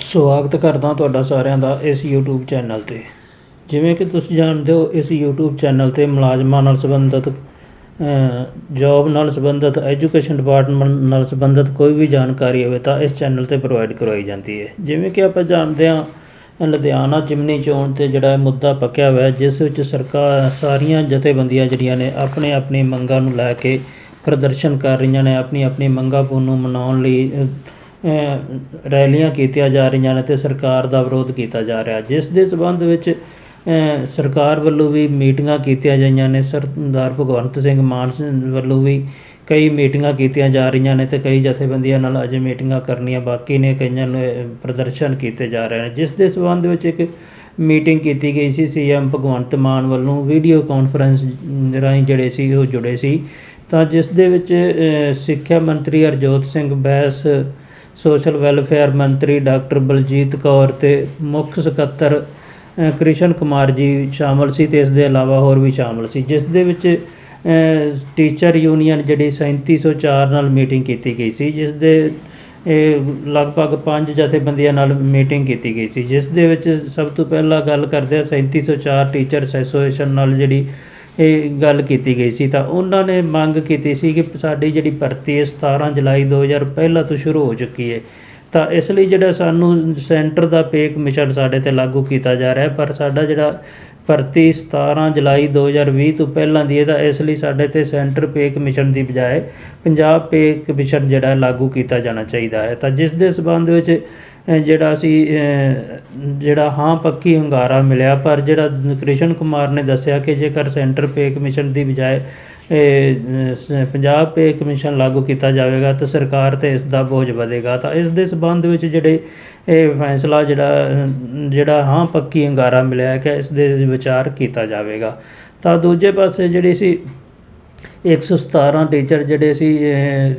ਸਵਾਗਤ ਕਰਦਾ ਤੁਹਾਡਾ ਸਾਰਿਆਂ ਦਾ ਇਸ YouTube ਚੈਨਲ ਤੇ। ਜਿਵੇਂ ਕਿ ਤੁਸੀਂ ਜਾਣਦੇ ਹੋ, ਇਸ YouTube ਚੈਨਲ ਤੇ ਮੁਲਾਜ਼ਮਾਂ ਨਾਲ ਸੰਬੰਧਿਤ ਜੌਬ ਨਾਲ ਸੰਬੰਧਿਤ ਐਜੂਕੇਸ਼ਨ ਡਿਪਾਰਟਮੈਂਟ ਨਾਲ ਸੰਬੰਧਿਤ ਕੋਈ ਵੀ ਜਾਣਕਾਰੀ ਹੋਵੇ ਤਾਂ ਇਸ ਚੈਨਲ ਤੇ ਪ੍ਰੋਵਾਈਡ ਕਰਵਾਈ ਜਾਂਦੀ ਹੈ। ਜਿਵੇਂ ਕਿ ਆਪਾਂ ਜਾਣਦੇ ਹਾਂ, ਲੁਧਿਆਣਾ ਜਿਮਨੀ ਚੋਣ ਤੇ ਜਿਹੜਾ ਮੁੱਦਾ ਪੱਕਿਆ ਹੋਇਆ, ਜਿਸ ਵਿੱਚ ਸਰਕਾਰ ਸਾਰੀਆਂ ਜਥੇਬੰਦੀਆਂ ਜਿਹੜੀਆਂ ਨੇ ਆਪਣੇ ਆਪਣੀ ਮੰਗਾਂ ਨੂੰ ਲੈ ਕੇ ਪ੍ਰਦਰਸ਼ਨ ਕਰ ਰਹੀਆਂ ਨੇ, ਆਪਣੀ ਆਪਣੀ ਮੰਗਾਂ ਨੂੰ ਮਨਾਉਣ ਲਈ ਰੈਲੀਆਂ ਕੀਤੀਆਂ ਜਾ ਰਹੀਆਂ ਨੇ ਅਤੇ ਸਰਕਾਰ ਦਾ ਵਿਰੋਧ ਕੀਤਾ ਜਾ ਰਿਹਾ। ਜਿਸ ਦੇ ਸੰਬੰਧ ਵਿੱਚ ਸਰਕਾਰ ਵੱਲੋਂ ਵੀ ਮੀਟਿੰਗਾਂ ਕੀਤੀਆਂ ਗਈਆਂ ਨੇ। ਸਰਦਾਰ ਭਗਵੰਤ ਸਿੰਘ ਮਾਨ ਵੱਲੋਂ ਵੀ ਕਈ ਮੀਟਿੰਗਾਂ ਕੀਤੀਆਂ ਜਾ ਰਹੀਆਂ ਨੇ ਅਤੇ ਕਈ ਜਥੇਬੰਦੀਆਂ ਨਾਲ ਅਜੇ ਮੀਟਿੰਗਾਂ ਕਰਨੀਆਂ ਬਾਕੀ ਨੇ, ਕਈਆਂ ਨੂੰ ਪ੍ਰਦਰਸ਼ਨ ਕੀਤੇ ਜਾ ਰਹੇ ਨੇ। ਜਿਸ ਦੇ ਸੰਬੰਧ ਵਿੱਚ ਇੱਕ ਮੀਟਿੰਗ ਕੀਤੀ ਗਈ ਸੀ, ਸੀਐਮ ਭਗਵੰਤ ਮਾਨ ਵੱਲੋਂ ਵੀਡੀਓ ਕਾਨਫਰੰਸ ਰਾਹੀਂ ਜਿਹੜੇ ਸੀ, ਉਹ ਜੁੜੇ ਸੀ। ਤਾਂ ਜਿਸ ਦੇ ਵਿੱਚ ਸਿੱਖਿਆ ਮੰਤਰੀ ਹਰਜੋਤ ਸਿੰਘ ਬੈਂਸ ਸੋਸ਼ਲ ਵੈਲਫੇਅਰ ਮੰਤਰੀ ਡਾਕਟਰ ਬਲਜੀਤ ਕੌਰ ਤੇ ਮੁੱਖ ਸਕੱਤਰ ਕ੍ਰਿਸ਼ਨ ਕੁਮਾਰ ਜੀ ਸ਼ਾਮਲ ਸੀ ਤੇ ਇਸ ਦੇ ਇਲਾਵਾ ਹੋਰ ਵੀ ਸ਼ਾਮਲ ਸੀ, ਜਿਸ ਦੇ ਵਿੱਚ ਟੀਚਰ ਯੂਨੀਅਨ ਜਿਹੜੀ 3704 ਨਾਲ ਮੀਟਿੰਗ ਕੀਤੀ ਗਈ ਸੀ, ਜਿਸ ਦੇ, ਇਹ ਲਗਭਗ ਪੰਜ ਜਥੇਬੰਦੀਆਂ ਨਾਲ ਮੀਟਿੰਗ ਕੀਤੀ ਗਈ ਸੀ, ਜਿਸ ਦੇ ਵਿੱਚ ਸਭ ਤੋਂ ਪਹਿਲਾਂ ਗੱਲ ਕਰਦੇ ਆ 3704 ਟੀਚਰਸ ਐਸੋਸੀਏਸ਼ਨ ਨਾਲ ਜਿਹੜੀ ਇਹ ਗੱਲ ਕੀਤੀ ਗਈ ਸੀ, ਤਾਂ ਉਹਨਾਂ ਨੇ ਮੰਗ ਕੀਤੀ ਸੀ ਕਿ ਸਾਡੀ ਜਿਹੜੀ ਭਰਤੀ ਹੈ 17 ਜੁਲਾਈ 2000 ਪਹਿਲਾਂ ਤੋਂ ਸ਼ੁਰੂ ਹੋ ਚੁੱਕੀ ਹੈ। ਤਾਂ ਇਸ ਲਈ ਜਿਹੜਾ ਸਾਨੂੰ ਸੈਂਟਰ ਦਾ ਪੇ ਕਮਿਸ਼ਨ ਸਾਡੇ ਤੇ ਲਾਗੂ ਕੀਤਾ ਜਾ ਰਿਹਾ ਪਰ ਸਾਡਾ ਜਿਹੜਾ ਭਰਤੀ 17 ਜੁਲਾਈ 2020 ਤੋਂ ਪਹਿਲਾਂ ਦੀ ਹੈ, ਤਾਂ ਇਸ ਲਈ ਸਾਡੇ ਤੇ ਸੈਂਟਰ ਪੇ ਕਮਿਸ਼ਨ ਦੀ ਬਜਾਏ ਪੰਜਾਬ ਪੇ ਕਮਿਸ਼ਨ ਜਿਹੜਾ ਲਾਗੂ ਕੀਤਾ ਜਾਣਾ ਚਾਹੀਦਾ ਹੈ। ਤਾਂ ਜਿਸ ਦੇ ਸਬੰਧ ਵਿੱਚ ਜਿਹੜਾ ਅਸੀਂ ਜਿਹੜਾ ਹਾਂ ਪੱਕੀ ਹੁੰਗਾਰਾ ਮਿਲਿਆ, ਪਰ ਜਿਹੜਾ ਕ੍ਰਿਸ਼ਨ ਕੁਮਾਰ ਨੇ ਦੱਸਿਆ ਕਿ ਜੇਕਰ ਸੈਂਟਰ ਪੇ ਕਮਿਸ਼ਨ ਦੀ ਬਜਾਏ ਪੰਜਾਬ ਪੇ ਕਮਿਸ਼ਨ ਲਾਗੂ ਕੀਤਾ ਜਾਵੇਗਾ ਤਾਂ ਸਰਕਾਰ ਤੇ ਇਸ ਦਾ ਬੋਝ ਵਧੇਗਾ। ਤਾਂ ਇਸ ਦੇ ਸਬੰਧ ਵਿੱਚ ਜਿਹੜੇ ਇਹ ਫੈਸਲਾ ਜਿਹੜਾ ਜਿਹੜਾ ਹਾਂ ਪੱਕੀ ਹੁੰਗਾਰਾ ਮਿਲਿਆ ਕਿ ਇਸ ਦੇ ਵਿਚਾਰ ਕੀਤਾ ਜਾਵੇਗਾ। ਤਾਂ ਦੂਜੇ ਪਾਸੇ ਜਿਹੜੀ ਸੀ 117 ਟੀਚਰ ਜਿਹੜੇ ਸੀ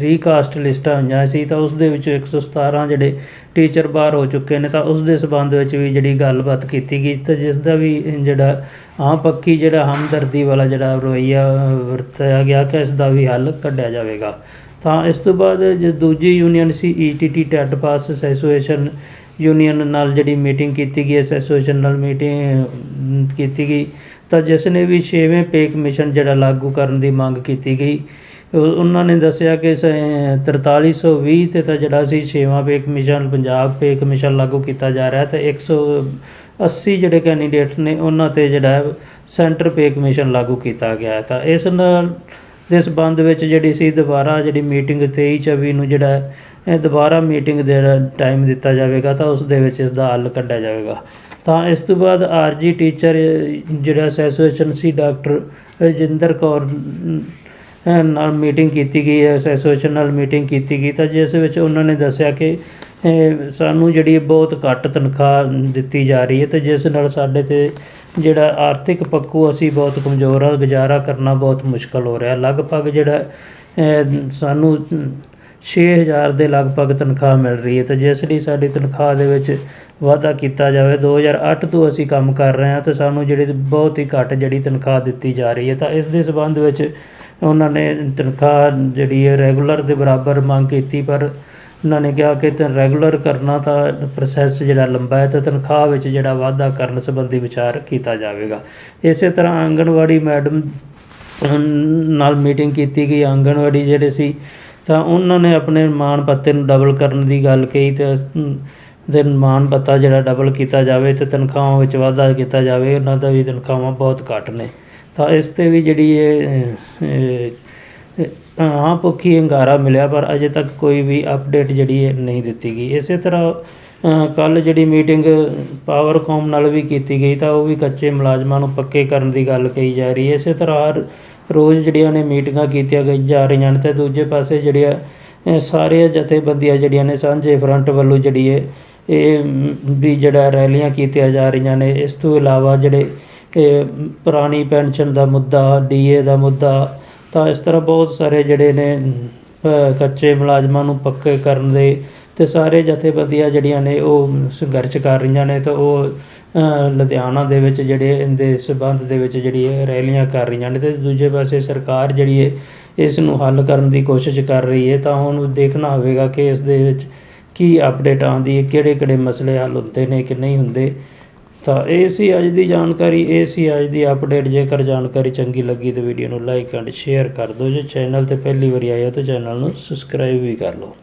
ਰੀਕਾਸਟ ਲਿਸਟਾਂ ਹੋਈਆਂ ਸੀ, ਤਾਂ ਉਸ ਦੇ ਵਿੱਚ 117 ਜਿਹੜੇ ਟੀਚਰ ਬਾਹਰ ਹੋ ਚੁੱਕੇ ਨੇ, ਤਾਂ ਉਸ ਦੇ ਸਬੰਧ ਵਿੱਚ ਵੀ ਜਿਹੜੀ ਗੱਲਬਾਤ ਕੀਤੀ ਗਈ ਤੇ ਜਿਸ ਦਾ ਵੀ ਜਿਹੜਾ ਹਾਂ ਪੱਕੀ ਜਿਹੜਾ ਹਮਦਰਦੀ ਵਾਲਾ ਜਿਹੜਾ ਰਵੱਈਆ ਵਰਤਿਆ ਗਿਆ ਕਿ ਇਸ ਦਾ ਵੀ ਹੱਲ ਕੱਢਿਆ ਜਾਵੇਗਾ। ਤਾਂ ਇਸ ਤੋਂ ਬਾਅਦ ਜੇ ਦੂਜੀ ਯੂਨੀਅਨ ਸੀ ETT TET pass association union ਨਾਲ ਜਿਹੜੀ ਮੀਟਿੰਗ ਕੀਤੀ ਗਈ ਐਸੋਸੀਏਸ਼ਨ ਨਾਲ ਮੀਟਿੰਗ ਕੀਤੀ ਗਈ ਤਾਂ ਜਿਸ ਨੇ ਵੀ ਛੇਵੇਂ ਪੇ ਕਮਿਸ਼ਨ ਜਿਹੜਾ ਲਾਗੂ ਕਰਨ ਦੀ ਮੰਗ ਕੀਤੀ ਗਈ, ਉਹ- ਉਹਨਾਂ ਨੇ ਦੱਸਿਆ ਕਿ ਸ- 4320 ਤੇ ਤਾਂ ਜਿਹੜਾ ਸੀ ਛੇਵਾਂ pay commission Punjab pay commission ਲਾਗੂ ਕੀਤਾ ਜਾ ਰਿਹਾ ਅਤੇ ਇੱਕ ਸੌ ਅੱਸੀ ਜਿਹੜੇ ਕੈਂਡੀਡੇਟਸ ਨੇ, ਉਹਨਾਂ ਤੇ ਜਿਹੜਾ ਸੈਂਟਰ ਪੇ ਕਮਿਸ਼ਨ ਲਾਗੂ ਕੀਤਾ ਗਿਆ ਹੈ। ਤਾਂ ਇਸ ਨਾਲ ਦੇ ਸੰਬੰਧ ਵਿੱਚ ਜਿਹੜੀ ਸੀ ਦੁਬਾਰਾ ਜਿਹੜੀ ਮੀਟਿੰਗ 23 24 ਨੂੰ ਜਿਹੜਾ ਇਹ ਦੁਬਾਰਾ ਮੀਟਿੰਗ ਦੇ ਟਾਈਮ ਦਿੱਤਾ ਜਾਵੇਗਾ ਤਾਂ ਉਸ ਦੇ ਵਿੱਚ ਇਸ ਦਾ ਹੱਲ ਕੱਢਿਆ ਜਾਵੇਗਾ। ਤਾਂ ਇਸ ਤੋਂ ਬਾਅਦ ਆਰਜੀ ਟੀਚਰ, ਜਿਹੜਾ ਐਸੋਸੀਏਸ਼ਨ ਸੀ ਡਾਕਟਰ ਰਜਿੰਦਰ ਕੌਰ ਨਾਲ ਮੀਟਿੰਗ ਕੀਤੀ ਗਈ ਹੈ, ਐਸੋਸੀਏਸ਼ਨ ਨਾਲ ਮੀਟਿੰਗ ਕੀਤੀ ਗਈ ਤਾਂ ਜਿਸ ਵਿੱਚ ਉਹਨਾਂ ਨੇ ਦੱਸਿਆ ਕਿ ਸਾਨੂੰ ਜਿਹੜੀ ਬਹੁਤ ਘੱਟ ਤਨਖਾਹ ਦਿੱਤੀ ਜਾ ਰਹੀ ਹੈ ਅਤੇ ਜਿਸ ਨਾਲ ਸਾਡੇ ਤੇ ਜਿਹੜਾ ਆਰਥਿਕ ਪੱਖੋਂ ਅਸੀਂ ਬਹੁਤ ਕਮਜ਼ੋਰ ਹਾਂ ਗੁਜ਼ਾਰਾ ਕਰਨਾ ਬਹੁਤ ਮੁਸ਼ਕਿਲ ਹੋ ਰਿਹਾ। ਲਗਭਗ ਜਿਹੜਾ ਸਾਨੂੰ ਛੇ ਹਜ਼ਾਰ ਦੇ ਲਗਭਗ ਤਨਖਾਹ ਮਿਲ ਰਹੀ ਹੈ ਅਤੇ ਜਿਸ ਲਈ ਸਾਡੀ ਤਨਖਾਹ ਦੇ ਵਿੱਚ ਵਾਧਾ ਕੀਤਾ ਜਾਵੇ। 2008 ਤੋਂ ਅਸੀਂ ਕੰਮ ਕਰ ਰਹੇ ਹਾਂ ਅਤੇ ਸਾਨੂੰ ਜਿਹੜੀ ਬਹੁਤ ਹੀ ਘੱਟ ਜਿਹੜੀ ਤਨਖਾਹ ਦਿੱਤੀ ਜਾ ਰਹੀ ਹੈ ਤਾਂ ਇਸ ਦੇ ਸੰਬੰਧ ਵਿੱਚ ਉਹਨਾਂ ਨੇ ਤਨਖਾਹ ਜਿਹੜੀ ਹੈ ਰੈਗੂਲਰ ਦੇ ਬਰਾਬਰ ਮੰਗ ਕੀਤੀ ਪਰ ਉਹਨਾਂ ਨੇ ਕਿਹਾ ਕਿ ਤਾਂ ਰੈਗੂਲਰ ਕਰਨਾ ਤਾਂ ਪ੍ਰੋਸੈਸ ਜਿਹੜਾ ਲੰਬਾ ਹੈ ਤੇ ਤਨਖਾਹ ਵਿੱਚ ਜਿਹੜਾ ਵਾਧਾ ਕਰਨ ਸੰਬੰਧੀ ਵਿਚਾਰ ਕੀਤਾ ਜਾਵੇਗਾ। ਇਸੇ ਤਰ੍ਹਾਂ ਆਂਗਣਵਾੜੀ ਮੈਡਮ ਨਾਲ ਮੀਟਿੰਗ ਕੀਤੀ ਗਈ ਆਂਗਣਵਾੜੀ ਜਿਹੜੇ ਸੀ ਤਾਂ ਉਹਨਾਂ ਨੇ ਆਪਣੇ ਮਾਣ ਪੱਤੇ ਨੂੰ ਡਬਲ ਕਰਨ ਦੀ ਗੱਲ ਕਹੀ ਤੇ ਦੇ ਮਾਣ ਪੱਤਾ ਜਿਹੜਾ ਡਬਲ ਕੀਤਾ ਜਾਵੇ ਤੇ ਤਨਖਾਹਾਂ ਵਿੱਚ ਵਾਧਾ ਕੀਤਾ ਜਾਵੇ ਉਹਨਾਂ ਦਾ ਵੀ ਤਨਖਾਹਾਂ ਬਹੁਤ ਘੱਟ ਨੇ। ਤਾਂ ਇਸ ਤੇ ਵੀ ਜਿਹੜੀ ਇਹ ਇਹ, ਹਾਂ ਪੱਖੀ ਹੰਗਾਰਾ ਮਿਲਿਆ, ਪਰ ਅਜੇ ਤੱਕ ਕੋਈ ਵੀ ਅਪਡੇਟ ਜਿਹੜੀ ਹੈ ਨਹੀਂ ਦਿੱਤੀ ਗਈ। ਇਸੇ ਤਰ੍ਹਾਂ ਕੱਲ੍ਹ ਜਿਹੜੀ ਮੀਟਿੰਗ ਪਾਵਰਕੌਮ ਨਾਲ ਵੀ ਕੀਤੀ ਗਈ, ਤਾਂ ਉਹ ਵੀ ਕੱਚੇ ਮੁਲਾਜ਼ਮਾਂ ਨੂੰ ਪੱਕੇ ਕਰਨ ਦੀ ਗੱਲ ਕਹੀ ਜਾ ਰਹੀ ਹੈ। ਇਸੇ ਤਰ੍ਹਾਂ ਹਰ ਰੋਜ਼ ਜਿਹੜੀਆਂ ਨੇ ਮੀਟਿੰਗਾਂ ਕੀਤੀਆਂ ਗਈ ਜਾ ਰਹੀਆਂ ਨੇ, ਤੇ ਦੂਜੇ ਪਾਸੇ ਜਿਹੜੀਆਂ ਇਹ ਸਾਰੀਆਂ ਜਥੇਬੰਦੀਆਂ ਜਿਹੜੀਆਂ ਨੇ, ਸਾਂਝੇ ਫਰੰਟ ਵੱਲੋਂ ਜਿਹੜੀ ਹੈ ਇਹ ਵੀ ਜਿਹੜਾ ਰੈਲੀਆਂ ਕੀਤੀਆਂ ਜਾ ਰਹੀਆਂ ਨੇ, ਇਸ ਤੋਂ ਇਲਾਵਾ ਜਿਹੜੇ, ਇਹ, ਪੁਰਾਣੀ ਪੈਨਸ਼ਨ ਦਾ ਮੁੱਦਾ ਡੀਏ ਦਾ ਮੁੱਦਾ ਤਾਂ ਇਸ ਤਰ੍ਹਾਂ ਬਹੁਤ ਸਾਰੇ ਜਿਹੜੇ ਨੇ ਕੱਚੇ ਮੁਲਾਜ਼ਮਾਂ ਨੂੰ ਪੱਕੇ ਕਰਨ ਦੇ ਅਤੇ ਸਾਰੇ ਜਥੇਬੰਦੀਆਂ ਜਿਹੜੀਆਂ ਨੇ ਉਹ ਸੰਘਰਸ਼ ਕਰ ਰਹੀਆਂ ਨੇ ਤਾਂ ਉਹ ਲੁਧਿਆਣਾ ਦੇ ਵਿੱਚ ਜਿਹੜੇ ਇਹਦੇ ਸਬੰਧ ਦੇ ਵਿੱਚ ਜਿਹੜੀ ਹੈ ਰੈਲੀਆਂ ਕਰ ਰਹੀਆਂ ਨੇ ਤੇ ਦੂਜੇ ਪਾਸੇ ਸਰਕਾਰ ਜਿਹੜੀ ਹੈ ਇਸ ਨੂੰ ਹੱਲ ਕਰਨ ਦੀ ਕੋਸ਼ਿਸ਼ ਕਰ ਰਹੀ ਹੈ ਤਾਂ ਹੁਣ ਦੇਖਣਾ ਹੋਵੇਗਾ ਕਿ ਇਸ ਦੇ ਵਿੱਚ ਕੀ ਅਪਡੇਟ ਆਉਂਦੀ ਹੈ ਕਿਹੜੇ ਕਿਹੜੇ ਮਸਲੇ ਹੱਲ ਹੁੰਦੇ ਨੇ ਕਿ ਨਹੀਂ ਹੁੰਦੇ। ਤਾਂ ਇਹ ਸੀ ਅੱਜ ਦੀ ਜਾਣਕਾਰੀ, ਇਹ ਸੀ ਅੱਜ ਦੀ ਅਪਡੇਟ ਜੇਕਰ ਜਾਣਕਾਰੀ ਚੰਗੀ ਲੱਗੀ ਤਾਂ ਵੀਡੀਓ ਨੂੰ ਲਾਈਕ ਐਂਡ ਸ਼ੇਅਰ ਕਰ ਦਿਓ। ਜੇ ਚੈਨਲ ਤੇ ਪਹਿਲੀ ਵਾਰੀ ਆਏ ਹੋ ਤਾਂ ਚੈਨਲ ਨੂੰ ਸਬਸਕ੍ਰਾਈਬ ਵੀ ਕਰ ਲਓ।